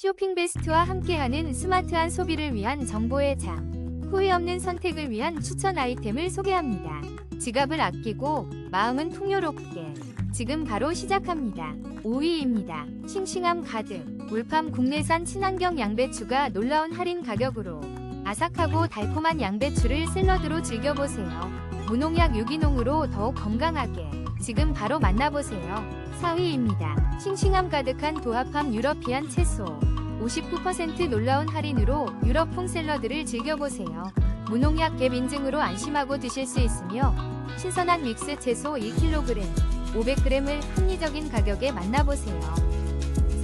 쇼핑 베스트와 함께하는 스마트한 소비를 위한 정보의 장. 후회 없는 선택을 위한 추천 아이템을 소개합니다. 지갑을 아끼고 마음은 풍요롭게. 지금 바로 시작합니다. 5위입니다. 싱싱함 가득. 울팜 국내산 친환경 양배추가 놀라운 할인 가격으로 아삭하고 달콤한 양배추를 샐러드로 즐겨보세요. 무농약 유기농으로 더욱 건강하게. 지금 바로 만나보세요. 4위입니다. 싱싱함 가득한 도합함 유러피안 채소. 59% 놀라운 할인으로 유럽풍 샐러드를 즐겨보세요. 무농약 갭 인증으로 안심하고 드실 수 있으며 신선한 믹스 채소 1kg, 500g을 합리적인 가격에 만나보세요.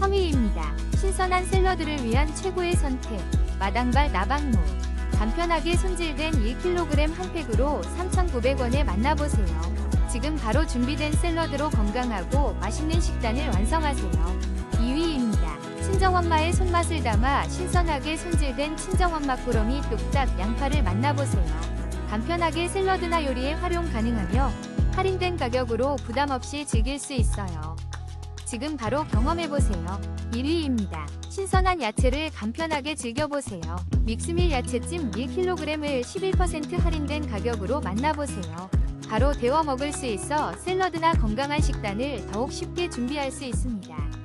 3위입니다. 신선한 샐러드를 위한 최고의 선택. 마당발 나박무. 간편하게 손질된 1kg 한 팩으로 3,900원에 만나보세요. 지금 바로 준비된 샐러드로 건강하고 맛있는 식단을 완성하세요. 2위입니다. 친정엄마의 손맛을 담아 신선하게 손질된 친정엄마 꾸러미 뚝딱 양파를 만나보세요. 간편하게 샐러드나 요리에 활용 가능하며 할인된 가격으로 부담 없이 즐길 수 있어요. 지금 바로 경험해보세요. 1위입니다. 신선한 야채를 간편하게 즐겨보세요. 믹스밀 야채찜 1kg을 11% 할인된 가격으로 만나보세요. 바로 데워 먹을 수 있어 샐러드나 건강한 식단을 더욱 쉽게 준비할 수 있습니다.